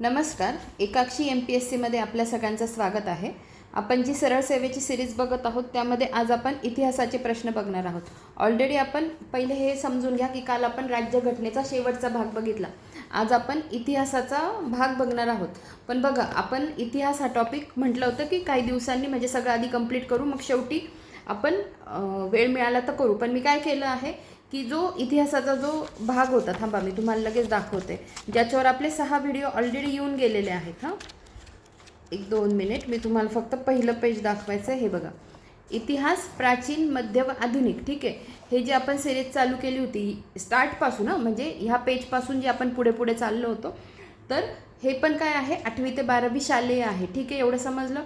नमस्कार. एकाक्षी M P S सीमध्ये आपल्या सगळ्यांचं स्वागत आहे. आपण जी सरळ सेवेची सिरीज बघत आहोत त्यामध्ये आज आपण इतिहासाचे प्रश्न बघणार आहोत. ऑलरेडी आपण पहिले हे समजून घ्या की काल आपण राज्यघटनेचा शेवटचा भाग बघितला. आज आपण इतिहासाचा भाग बघणार आहोत. पण बघा आपण इतिहास हा टॉपिक म्हटलं होतं की काही दिवसांनी म्हणजे सगळं आधी कंप्लीट करू मग शेवटी आपण वेळ मिळाला तर करू. पण मी काय केलं आहे की जो इतिहासाचा जो भाग होता थांबा मी तुम्हाला लगेच दाखवते. ज्याच्यावर आपले सहा व्हिडिओ ऑलरेडी येऊन गेलेले आहेत हां? एक दोन मिनिट मी तुम्हाला फक्त पहिलं पेज दाखवायचं आहे हे बघा. इतिहास प्राचीन मध्य व आधुनिक ठीक आहे? हे जे आपण सिरीज चालू केली होती स्टार्टपासून हं, म्हणजे ह्या पेजपासून जे आपण पुढे पुढे चाललो होतो तर हे पण काय आहे? आठवी ते बारावी शालेय आहे ठीक आहे? एवढं समजलं?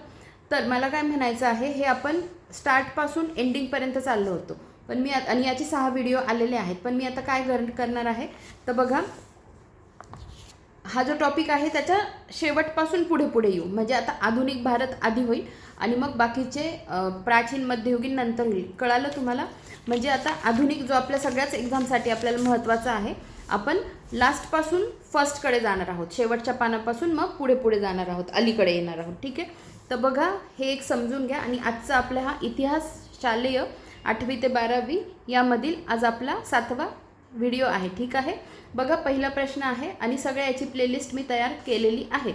तर मला काय म्हणायचं आहे हे आपण स्टार्टपासून एंडिंगपर्यंत चाललो होतो. पण मी आणि याचे सहा व्हिडिओ आलेले आहेत. पण मी आता काय कर करणार आहे? तर बघा हा जो टॉपिक आहे त्याच्या शेवटपासून पुढे पुढे येऊ. म्हणजे आता आधुनिक भारत आधी होईल आणि मग बाकीचे प्राचीन मध्ययुगीन नंतर होईल कळालं तुम्हाला? म्हणजे आता आधुनिक जो आपल्या सगळ्याच एक्झामसाठी आपल्याला महत्त्वाचा आहे आपण लास्टपासून फर्स्टकडे जाणार आहोत. शेवटच्या पानापासून मग पुढे पुढे जाणार आहोत. अलीकडे येणार आहोत. ठीक आहे? तर बघा हे एक समजून घ्या. आणि आजचा आपला हा इतिहास शालेय आठवी ते बारावी यामधील आज आपला सातवा व्हिडिओ आहे. ठीक आहे? बघा पहिला प्रश्न आहे आणि सगळ्या याची प्लेलिस्ट मी तयार केलेली आहे.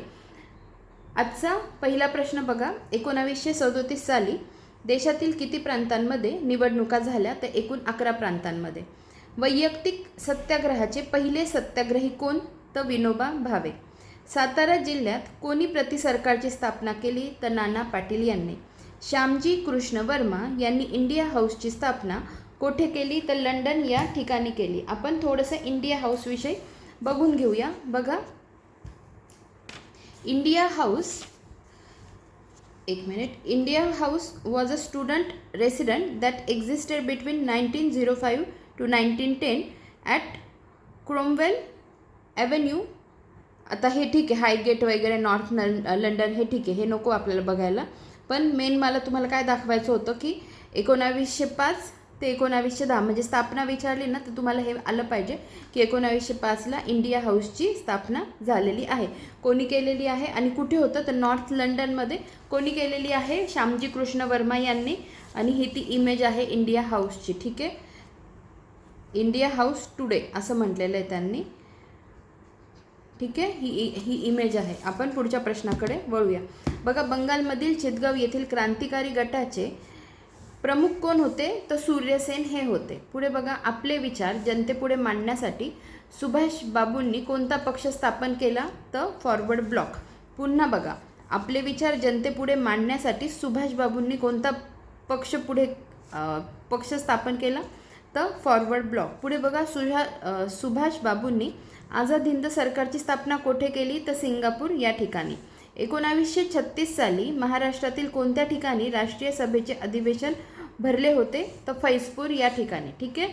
आजचा पहिला प्रश्न बघा. एकोणावीसशे सदोतीस साली देशातील किती प्रांतांमध्ये निवडणुका झाल्या तर एकूण अकरा प्रांतांमध्ये? वैयक्तिक सत्याग्रहाचे पहिले सत्याग्रही कोण? तर विनोबा भावे. सातारा जिल्ह्यात कोणी प्रति सरकारची स्थापना केली? तर नाना पाटील यांनी. श्यामजी कृष्ण वर्मा यांनी इंडिया हाऊसची स्थापना कोठे केली? तर लंडन या ठिकाणी केली. आपण थोडंसं इंडिया हाऊसविषयी बघून घेऊया. बघा. इंडिया हाऊस एक minute. India house was a student resident that existed between nineteen zero five to nineteen ten at Cromwell avenue आता हे ठीक आहे. हायगेट वगैरे नॉर्थ लंडन हे ठीक आहे. हे नको आपल्याला बघायला. पण मेन मला तुम्हाला काय दाखवायचं होतं की एकोणावीसशे पाच ते एकोणावीसशे दहा म्हणजे स्थापना विचारली ना तर तुम्हाला हे आलं पाहिजे की एकोणावीसशे पाचला इंडिया हाऊसची स्थापना झालेली आहे. कोणी केलेली आहे आणि कुठे होतं? तर नॉर्थ लंडनमध्ये कोणी केलेली आहे? श्यामजी कृष्ण वर्मा यांनी. आणि ही ती इमेज आहे इंडिया हाऊसची ठीक आहे? इंडिया हाऊस टुडे असं म्हटलेलं आहे त्यांनी. ठीक आहे? ही ही इमेज आहे. आपण पुढच्या प्रश्नाकडे वळूया. बघा बंगालमधील चितगाव येथील क्रांतिकारी गटाचे प्रमुख कोण होते? तर सूर्यसेन हे होते. पुढे बघा आपले विचार जनतेपुढे मांडण्यासाठी सुभाष बाबूंनी कोणता पक्ष स्थापन केला? तर फॉरवर्ड ब्लॉक पुन्हा बघा आपले विचार जनतेपुढे मांडण्यासाठी सुभाष बाबूंनी कोणता पक्ष पुढे पक्ष स्थापन केला? तर फॉरवर्ड ब्लॉक पुढे बघा सुभा सुभाष बाबूंनी आझाद हिंद सरकारची स्थापना कोठे केली? तर सिंगापूर या ठिकाणी. एकोणावीसशे छत्तीस साली महाराष्ट्रातील कोणत्या ठिकाणी राष्ट्रीय सभेचे अधिवेशन भरले होते? तर फैजपूर या ठिकाणी. ठीक आहे?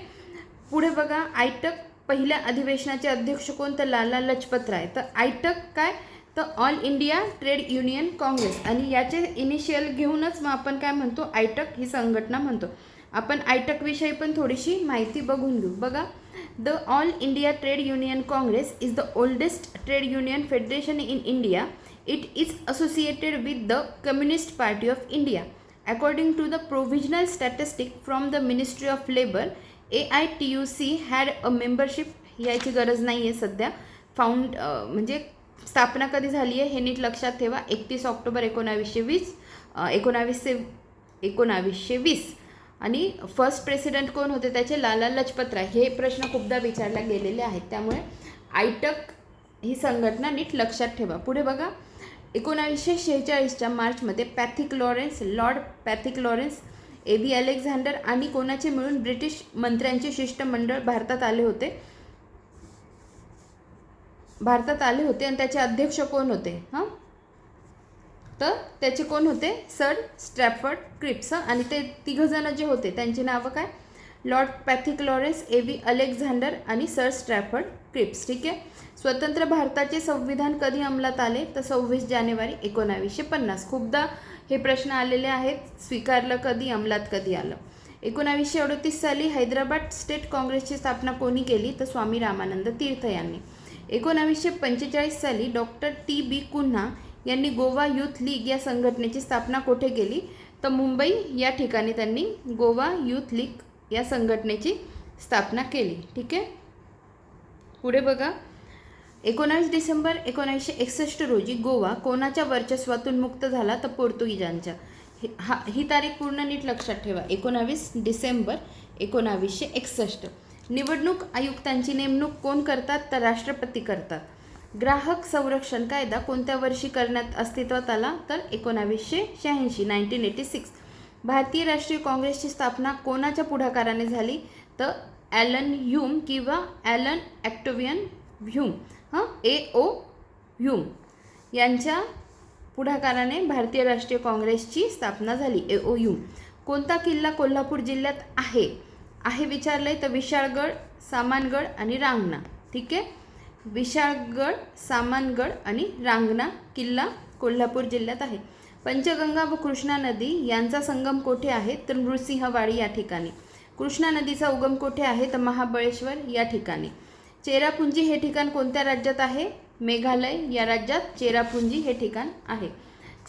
पुढे बघा. आयटक पहिल्या अधिवेशनाचे अध्यक्ष कोण? तर लाला लजपत राय. तर आयटक काय? तर all India trade union congress. आणि याचे इनिशियल घेऊनच मग आपण काय म्हणतो? आयटक ही संघटना म्हणतो. आपण आयटकविषयी पण थोडीशी माहिती बघून घेऊ. बघा. The all India trade union congress is the oldest trade union federation in India it is associated with the communist party of India according to the provisional statistic from the ministry of labour A I T U C had a membership याची गरज नाही आहे सध्या found म्हणजे स्थापना कधी झाली आहे हे नीट लक्षात ठेवा. एकतीस ऑक्टोबर एकोणावीसशे वीस एकोणावीसशे एकोणावीसशे वीस. आणि फर्स्ट प्रेसिडेंट कोण होते? त्याचे लाला लजपत राय हे प्रश्न खूपदा विचारला गेलेले आहेत. त्यामुळे आयटक ही संघटना नीट लक्षात ठेवा. पुढे बघा. एकोणावीसशे शेहेचाळीसच्या मार्चमध्ये Pethick Lawrence lord Pethick Lawrence A B Alexander आणि कोणाचे मिळून ब्रिटिश मंत्र्यांचे शिष्टमंडळ भारतात आले होते? भारतात आले होते आणि त्याचे अध्यक्ष कोण होते? हां? तर त्याचे कोण होते? Sir Stafford Cripps. आणि ते तिघंजणं जे होते त्यांची नावं काय? Lord Pethick Lawrence A V Alexander आणि सर स्ट्रॅफर्ड क्रिप्स. ठीक आहे? स्वतंत्र भारताचे संविधान कधी अंमलात आले? तर सव्वीस जानेवारी एकोणावीसशे पन्नास. खूपदा हे प्रश्न आलेले आहेत. स्वीकारलं कधी? अंमलात कधी आलं? एकोणावीसशे अडतीस साली हैदराबाद स्टेट काँग्रेसची स्थापना कोणी केली? तर स्वामी रामानंद तीर्थ यांनी. एकोणावीसशे पंचेचाळीस साली डॉक्टर टी बी कुन्हा यांनी गोवा यूथ लीग या संघटनेची स्थापना कोठे केली? तर मुंबई या ठिकाणी त्यांनी गोवा यूथ लीग या संघटनेची स्थापना केली. ठीक आहे? पुढे बघा. एकोणावीस डिसेंबर एकोणीसशे एकसष्ट रोजी गोवा कोणाच्या वर्चस्वातून मुक्त झाला? तर पोर्तुगीजांच्या. हा ही तारीख पूर्ण नीट लक्षात ठेवा. एकोणावीस डिसेंबर एकोणावीसशे एकसष्ट. निवडणूक आयुक्तांची नेमणूक कोण करतात? तर राष्ट्रपती करतात. ग्राहक संरक्षण कायदा कोणत्या वर्षी करण्यात अस्तित्वात आला? तर एकोणावीसशे शहाऐंशी नाईन्टीन एटी सिक्स भारतीय राष्ट्रीय काँग्रेसची स्थापना कोणाच्या पुढाकाराने झाली? तर ॲलन ह्यूम किंवा ॲलन ॲक्टोवियन ह्यूम हां? ए ओ ह्यूम यांच्या पुढाकाराने भारतीय राष्ट्रीय काँग्रेसची स्थापना झाली. A O Hume. कोणता किल्ला कोल्हापूर जिल्ह्यात आहे? आहे विचारलंय तर विशाळगड सामानगड आणि रांगणा. ठीक आहे? विशाळगड सामानगड आणि रांगणा किल्ला कोल्हापूर जिल्ह्यात आहे. पंचगंगा व कृष्णा नदी यांचा संगम कोठे आहे तर नृसिंहवाडी या ठिकाणी. कृष्णा नदीचा उगम कोठे आहे तर महाबळेश्वर या ठिकाणी. चेरापुंजी हे ठिकाण कोणत्या राज्यात आहे? मेघालय या राज्यात चेरापुंजी हे ठिकाण आहे.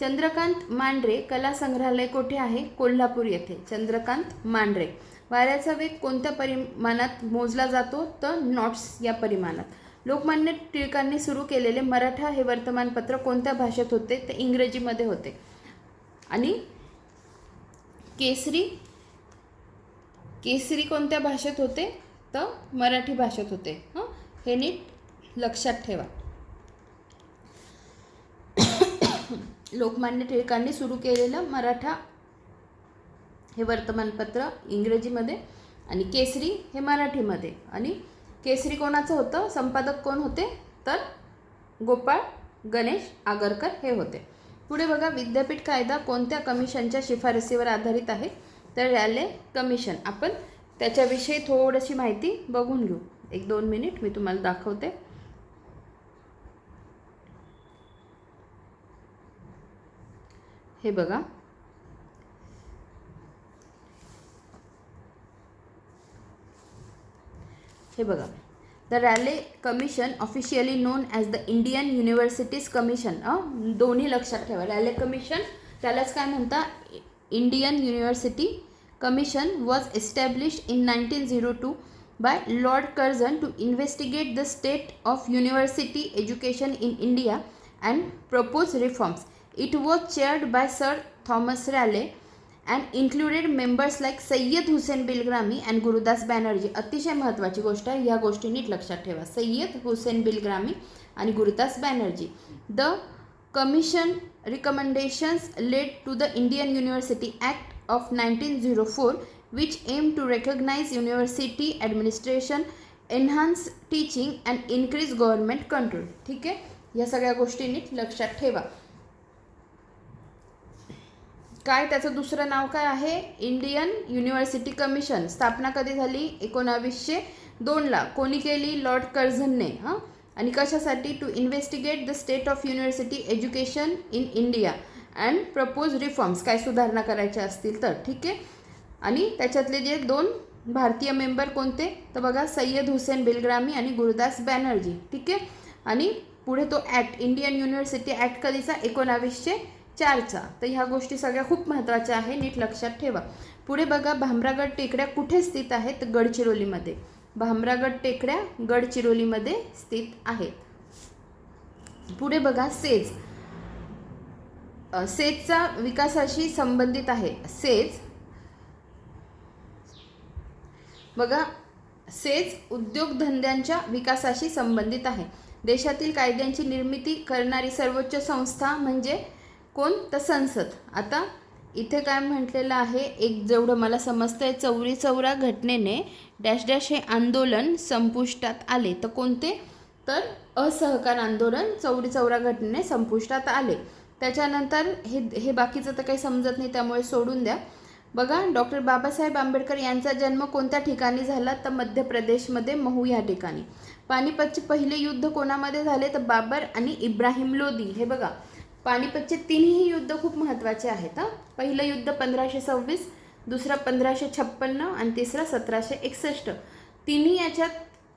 चंद्रकांत मांढरे कला संग्रहालय कोठे आहे? कोल्हापूर येथे. चंद्रकांत मांढरे. वाऱ्याचा वेग कोणत्या परिमाणात मोजला जातो? तर नॉट्स या परिमाणात. लोकमान्य टिळकांनी सुरू केलेले मराठा हे वर्तमानपत्र कोणत्या भाषेत होते? ते इंग्रजीमध्ये होते. आणि केसरी केसरी कोणत्या भाषेत होते? तर मराठी भाषेत होते. हं? हे नीट लक्षात ठेवा. लोकमान्य टिळकांनी सुरू केलेलं मराठा हे वर्तमानपत्र इंग्रजीमध्ये आणि केसरी हे मराठीमध्ये. आणि केसरी कोणाचं होतं? संपादक कोण होते? तर गोपाळ गणेश आगरकर हे होते. पुढे बघा विद्यापीठ कायदा कोणत्या कमिशनच्या शिफारसीवर आधारित आहे? तर रॅले कमिशन. आपण त्याच्याविषयी थोडीशी माहिती बघून घेऊ. एक दोन मिनिट मी तुम्हाला दाखवते. हे बघा. हे बघा. The Raleigh commission officially known as the Indian universities commission दोन्ही लक्षात ठेवा. रॅले कमिशन त्यालाच काय म्हणता? Indian university commission was establish in nineteen zero two by lord Curzon to investigate the state of university education in India and propose reforms it was chaired by sir Thomas Raleigh and included members like Syed Hussain Bilgrami and Gurudas Banerjee अतिशय महत्त्वाची गोष्ट आहे. ह्या गोष्टी नीट लक्षात ठेवा. सय्यद हुसेन बिलग्रामी आणि Gurudas Banerjee the commission recommendations led to the Indian university act of nineteen zero four which aim to recognize university administration enhance teaching and increase government control ठीक आहे? या सगळ्या गोष्टी नीट लक्षात ठेवा. काय त्याचं दुसरं नाव काय आहे? Indian university commission. स्थापना कधी झाली? एकोणावीसशे दोनला. कोणी केली? लॉर्ड कर्झनने हां? आणि कशासाठी? To investigate the state of university education in India and propose reforms काय सुधारणा करायच्या असतील तर ठीक आहे? आणि त्याच्यातले जे दोन भारतीय मेंबर कोणते? तर बघा सय्यद हुसेन बिलग्रामी आणि गुरुदास बॅनर्जी ठीक आहे? आणि पुढे तो ॲक्ट इंडियन युनिव्हर्सिटी ॲक्ट कधीचा? एकोणावीसशे चारचा. तर ह्या गोष्टी सगळ्या खूप महत्त्वाच्या आहे नीट लक्षात ठेवा. पुढे बघा भामरागड टेकड्या कुठे स्थित आहेत? गडचिरोलीमध्ये. भामरागड टेकड्या गडचिरोलीमध्ये स्थित आहेत. पुढे बघा सेज. सेजचा विकासाशी संबंधित आहे. सेज. बघा सेज उद्योगधंद्यांच्या विकासाशी संबंधित आहे. देशातील कायद्यांची निर्मिती करणारी सर्वोच्च संस्था म्हणजे कोण? तर संसद. आता इथे काय म्हटलेलं आहे एक जेवढं मला समजतंय चौरी चौरा घटनेने डॅश डॅश हे आंदोलन संपुष्टात आले. तर कोणते? तर असहकार आंदोलन चौरी चौरा घटनेने संपुष्टात आले. त्याच्यानंतर हे हे बाकीचं तर काही समजत नाही त्यामुळे सोडून द्या. बघा डॉक्टर बाबासाहेब आंबेडकर यांचा जन्म कोणत्या ठिकाणी झाला? तर मध्य प्रदेशमध्ये महू या ठिकाणी. पानिपतचे पहिले युद्ध कोणामध्ये झाले? तर बाबर आणि इब्राहिम लोदी हे बघा पानिपतचे तिन्ही युद्ध खूप महत्त्वाचे आहेत पहिलं युद्ध पंधराशे सव्वीस दुसरं पंधराशे छप्पन्न आणि तिसरं सतराशे एकसष्ट. तिन्ही याच्यात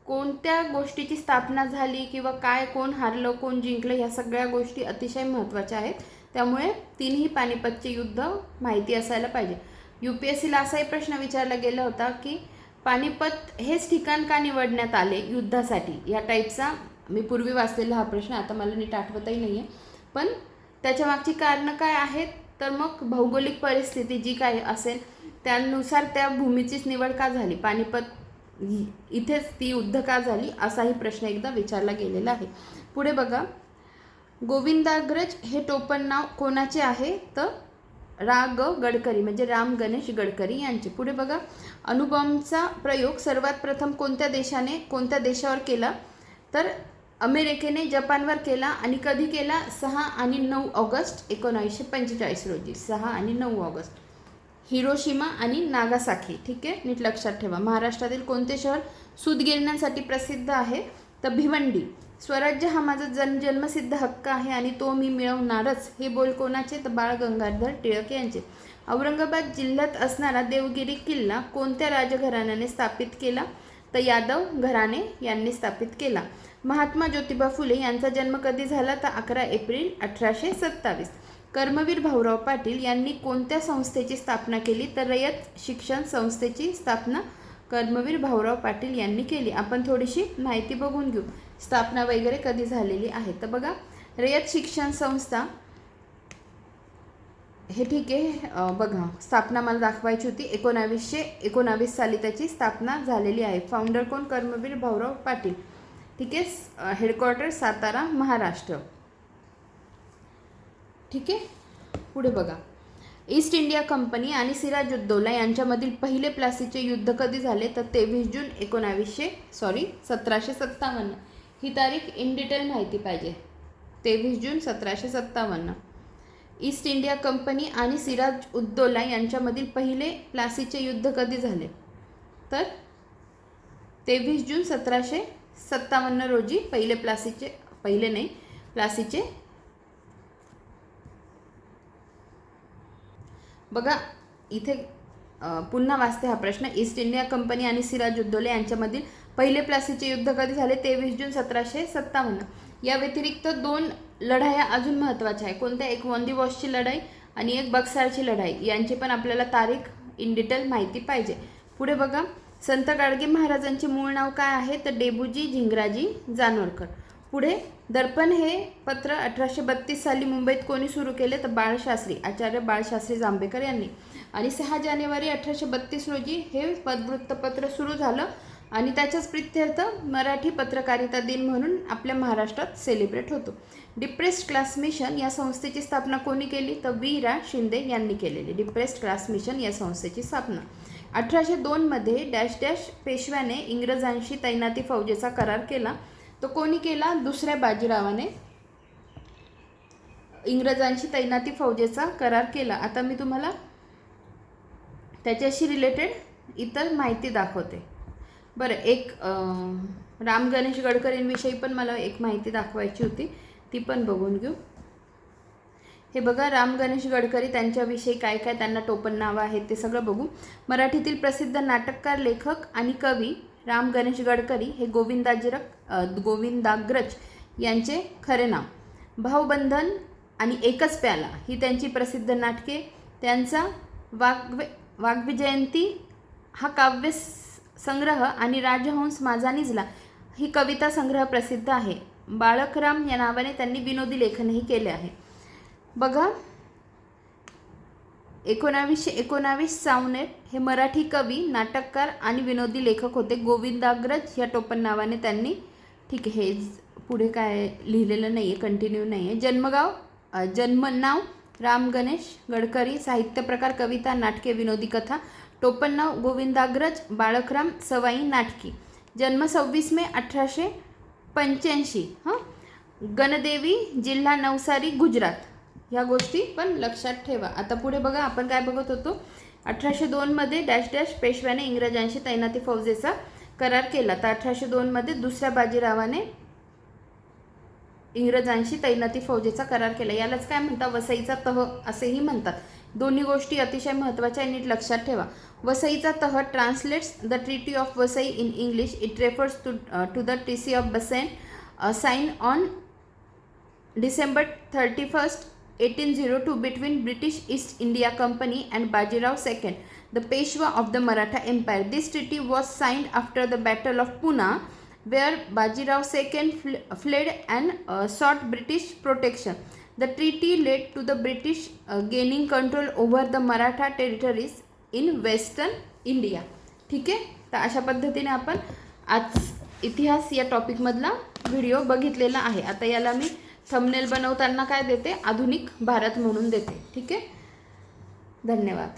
कोणत्या गोष्टीची स्थापना झाली किंवा काय कोण हारलं कोण जिंकलं ह्या सगळ्या गोष्टी अतिशय महत्त्वाच्या आहेत. त्यामुळे तिन्ही पानिपतचे युद्ध माहिती असायला पाहिजे. यू पी एस सीला असाही प्रश्न विचारला गेला होता की पानिपत हेच ठिकाण का निवडण्यात आले युद्धासाठी? या टाईपचा मी पूर्वी वाचलेला हा प्रश्न आता मला नीट आठवतही नाही आहे पण त्याच्या मागची कारणं काय आहेत? तर मग भौगोलिक परिस्थिती जी काही असेल त्यानुसार त्या भूमीचीच निवड का झाली? पानिपत इथेच ती युद्ध का झाली? असाही प्रश्न एकदा विचारला गेलेला आहे. पुढे बघा. गोविंदाग्रज हे टोपण नाव कोणाचे आहे? तर रा ग गडकरी म्हणजे राम गणेश गडकरी यांचे. पुढे बघा. अणुबॉम्बचा प्रयोग सर्वात प्रथम कोणत्या देशाने कोणत्या देशावर केला? तर अमेरिकेने जपानवर केला आणि कधी केला? सहा आणि नऊ ऑगस्ट एकोणावीसशे पंचेचाळीस रोजी. सहा आणि नऊ ऑगस्ट. हिरोशिमा आणि नागासाखी ठीक आहे? नीट लक्षात ठेवा. महाराष्ट्रातील कोणते शहर सूतगिरण्यांसाठी प्रसिद्ध आहे? तर भिवंडी. स्वराज्य हा माझा जन जन्मसिद्ध हक्क आहे आणि तो मी मिळवणारच. हे बोल कोणाचे? तर बाळ गंगाधर टिळक यांचे. औरंगाबाद जिल्ह्यात असणारा देवगिरी किल्ला कोणत्या राजघराण्याने स्थापित केला? तर यादव घराणे यांनी स्थापित केला. महात्मा ज्योतिबा फुले यांचा जन्म कधी झाला तर अकरा एप्रिल अठराशे सत्तावीस. कर्मवीर भाऊराव पाटील यांनी कोणत्या संस्थेची स्थापना केली तर रयत शिक्षण संस्थेची स्थापना कर्मवीर भाऊराव पाटील यांनी केली? आपण थोडीशी माहिती बघून घेऊ. स्थापना वगैरे कधी झालेली आहे? तर बघा रयत शिक्षण संस्था हे ठीक आहे. बघा स्थापना मला दाखवायची होती. एकोणावीसशे एकोणावीस साली त्याची स्थापना झालेली आहे. फाउंडर कोण? कर्मवीर भाऊराव पाटील. ठीक आहे? हेडक्वार्टर सातारा महाराष्ट्र. ठीक आहे? पुढे बघा. ईस्ट इंडिया कंपनी आणि सिराजुद्दौला यांच्यामधील पहिले प्लासीचे युद्ध कधी झाले? तर तेवीस जून एकोणावीसशे सॉरी सतराशे सत्तावन्न. ही तारीख इन डिटेल माहिती पाहिजे. तेवीस जून सतराशे सत्तावन्न. ईस्ट इंडिया कंपनी आणि सिराज उद्दौला यांच्यामधील पहिले प्लासीचे युद्ध कधी झाले? तर तेवीस जून सतराशे सत्तावन्न रोजी पहिले प्लासीचे पहिले नाही प्लासीचे. बघा इथे पुन्हा वाचते हा प्रश्न. ईस्ट इंडिया कंपनी आणि सिराजुद्दौला यांच्यामधील पहिले प्लासीचे युद्ध कधी झाले? तेवीस जून सतराशे सत्तावन्न. या व्यतिरिक्त दोन लढाया अजून महत्त्वाच्या आहे कोणत्या? एक वॉन्दिवॉशची लढाई आणि एक बक्सारची लढाई. यांची पण आपल्याला तारीख इन डिटेल माहिती पाहिजे. पुढे बघा. संत गाडगे महाराजांचे मूळ नाव काय आहे? तर डेबूजी झिंगराजी जानोरकर. पुढे दर्पण हे पत्र अठराशे बत्तीस साली मुंबईत कोणी सुरू केले? तर बाळशास्त्री आचार्य बाळशास्त्री जांभेकर यांनी. आणि सहा जानेवारी अठराशे बत्तीस रोजी हे पदवृत्तपत्र सुरू झालं आणि त्याच्याच प्रित्यर्थ मराठी पत्रकारिता दिन म्हणून आपल्या महाराष्ट्रात सेलिब्रेट होतो. डिप्रेस्ड क्लास मिशन या संस्थेची स्थापना कोणी केली? तर वीरा शिंदे यांनी केलेली. डिप्रेस्ड क्लास मिशन या संस्थेची स्थापना. अठराशे दोनमध्ये डॅश डॅश पेशव्याने इंग्रजांशी तैनाती फौजेचा करार केला. तो कोणी केला? दुसऱ्या बाजीरावाने. इंग्रजांशी तैनाती फौजेचा करार केला. आता मी तुम्हाला त्याच्याशी रिलेटेड इतर माहिती दाखवते. बरं एक राम गणेश गडकरींविषयी पण मला एक माहिती दाखवायची होती. ती पण बघून घेऊ. हे बघा राम गणेश गडकरी त्यांच्याविषयी काय काय त्यांना टोपण नावं आहेत ते सगळं बघू. मराठीतील प्रसिद्ध नाटककार लेखक आणि कवी राम गणेश गडकरी हे गोविंदाजिरक गोविंदाग्रज यांचे खरे नाव. भाऊबंधन आणि एकच प्याला ही त्यांची प्रसिद्ध नाटके. त्यांचा वाग्वे वाग्विजयंती हा काव्य संग्रह आणि राजहंस माझा निजला ही कविता संग्रह प्रसिद्ध आहे. बाळकराम या नावाने त्यांनी विनोदी लेखनही केले आहे. बघा. एकोणावीसशे एकोणावीस सावनेट हे मराठी कवी नाटककार आणि विनोदी लेखक होते. गोविंदाग्रज या टोपण नावाने त्यांनी ठीक आहे हे पुढे काय लिहिलेलं नाही आहे कंटिन्यू नाही आहे जन्मगाव जन्मनाव राम गणेश गडकरी साहित्य प्रकार कविता नाटके विनोदी कथा. टोपण नाव गोविंदाग्रज बाळकराम सवाई नाटकी. जन्म सव्वीस मे अठराशे पंच्याऐंशी हां? गणदेवी जिल्हा नवसारी गुजरात. ह्या गोष्टी पण लक्षात ठेवा. आता पुढे बघा आपण काय बघत होतो? अठराशे दोनमध्ये डॅश डॅश पेशव्याने इंग्रजांशी तैनाती फौजेचा करार केला. तर अठराशे दोनमध्ये दुसऱ्या बाजीरावाने इंग्रजांशी तैनाती फौजेचा करार केला. यालाच काय म्हणतात? वसईचा तह असेही म्हणतात. दोन्ही गोष्टी अतिशय महत्त्वाच्या आहे, नीट लक्षात ठेवा. वसईचा तह translates the treaty of Vasai in English it refers to to the T C of Bassein signed on December thirty first eighteen zero two between British East India Company and Bajirao second the Peshwa of the Maratha empire this treaty was signed after the battle of Poona where Bajirao second fl fled and sought British protection the treaty led to the British gaining control over the Maratha territories in western India ठीक आहे? तर अशा पद्धतीने आपण आज इतिहास या टॉपिकमधला video बघितलेला आहे. आता याला मी थंबनेल बनवताना काय देते? आधुनिक भारत म्हणून देते. ठीक आहे? धन्यवाद.